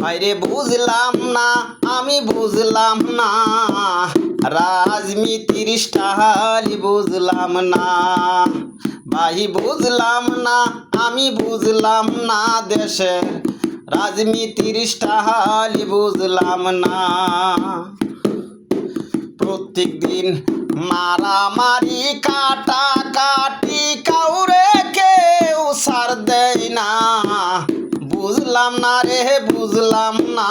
বাইরে বুঝলাম না, আমি বুঝলাম না। রাজনীতির স্টাইল বুঝলাম না। ভাই বুঝলাম না, আমি বুঝলাম না দেশের রাজনীতির স্টাইল বুঝলাম না। প্রত্যেক দিন মারামারি কাটা কাটি কাউরে কেউ সার দেয় না। বুঝলাম না রে, বুঝলাম না।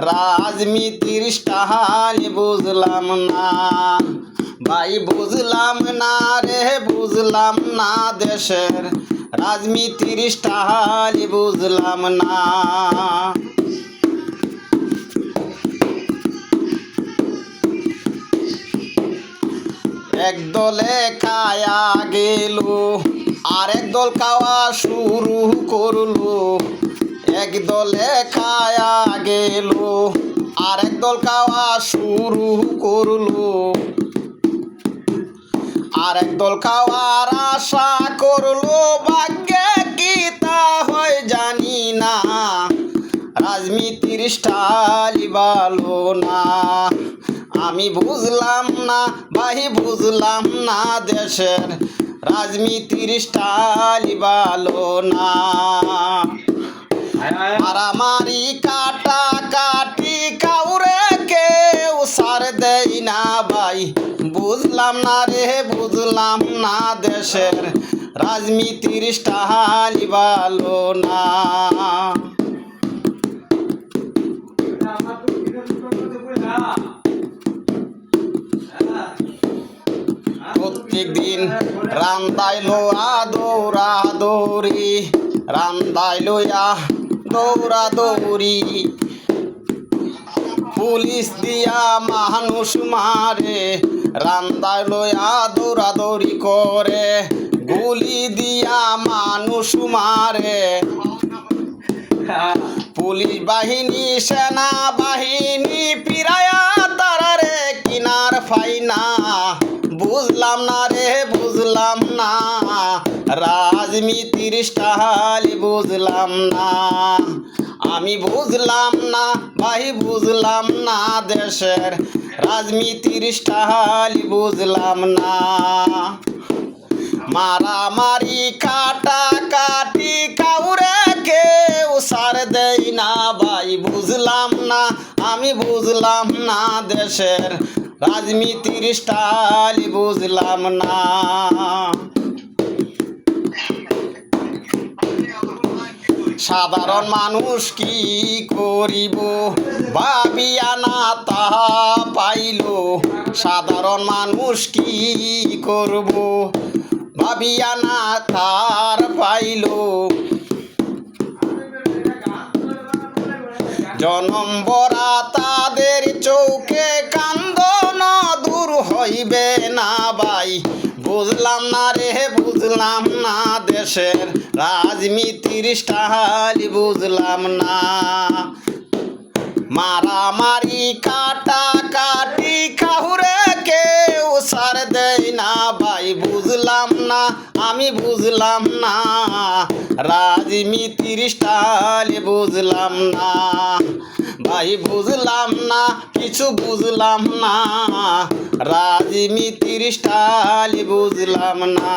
রাজনীতির স্টাইল বুঝলাম না। ভাই, বুঝলাম না রে, বুঝলাম না। দেশের রাজনীতির স্টাইল বুঝলাম না। একদলে কায়া গেল আরেক দল খাওয়া শুরু করল। একদলে খায়া গেল আরেক দল খাওয়া শুরু করল। আরেক দল খাওয়ার আশা করল, ভাগ্যে কি তা হয় জানি না। রাজনীতির স্টাইল ভালো না। আমি বুঝলাম না, ভাই বুঝলাম না, দেশের রাজনীতির স্টাইল ভালো না। মারামারি কাটা কাটি কাউরে কেউ সার দেয় না ভাই। বুঝলাম না রে, বুঝলাম না দেশের রাজনীতির স্টাইল ভালো না। প্রত্যেক দিন রান্দাইলো দৌড়া দৌড়ি রান্দাইলো দৌড়া দৌড়ি পুলিশ দিয়া মানুষ মারে রান্দাইলো দৌড়া দৌড়ি করে। গুলি দিয়া মানুষ মারে। পুলিশ বাহিনী সেনা বাহিনী পিরায়া রাজনীতির স্টাইল বুঝলাম না। আমি বুঝলাম না, ভাই বুঝলাম না, দেশের রাজনীতির স্টাইল বুঝলাম না। মারামারি কাটা কাটি কাউরে কেউ সার দেয় না, ভাই বুঝলাম না, আমি বুঝলাম না, দেশের রাজনীতির স্টাইল বুঝলাম না। সাধারণ মানুষ কি করিব? ভাবিয়া না তাহা পাইল। সাধারণ মানুষ কি করব? ভাবিয়া না তার পাইল। জনম বরা তাদের চৌকে কান্দন দূর হইবে না ভাই। বুঝলাম না রে, বুঝলাম না দেশের রাজনীতির স্টাইল বুঝলাম না। মারামারি কাটা কাটি কাহুরে কেউ সার দেয় না ভাই, বুঝলাম না, আমি বুঝলাম না। রাজনীতির স্টাইল বুঝলাম না। ভাই, বুঝলাম না, কিছু বুঝলাম না। রাজনীতির স্টাইল বুঝলাম না।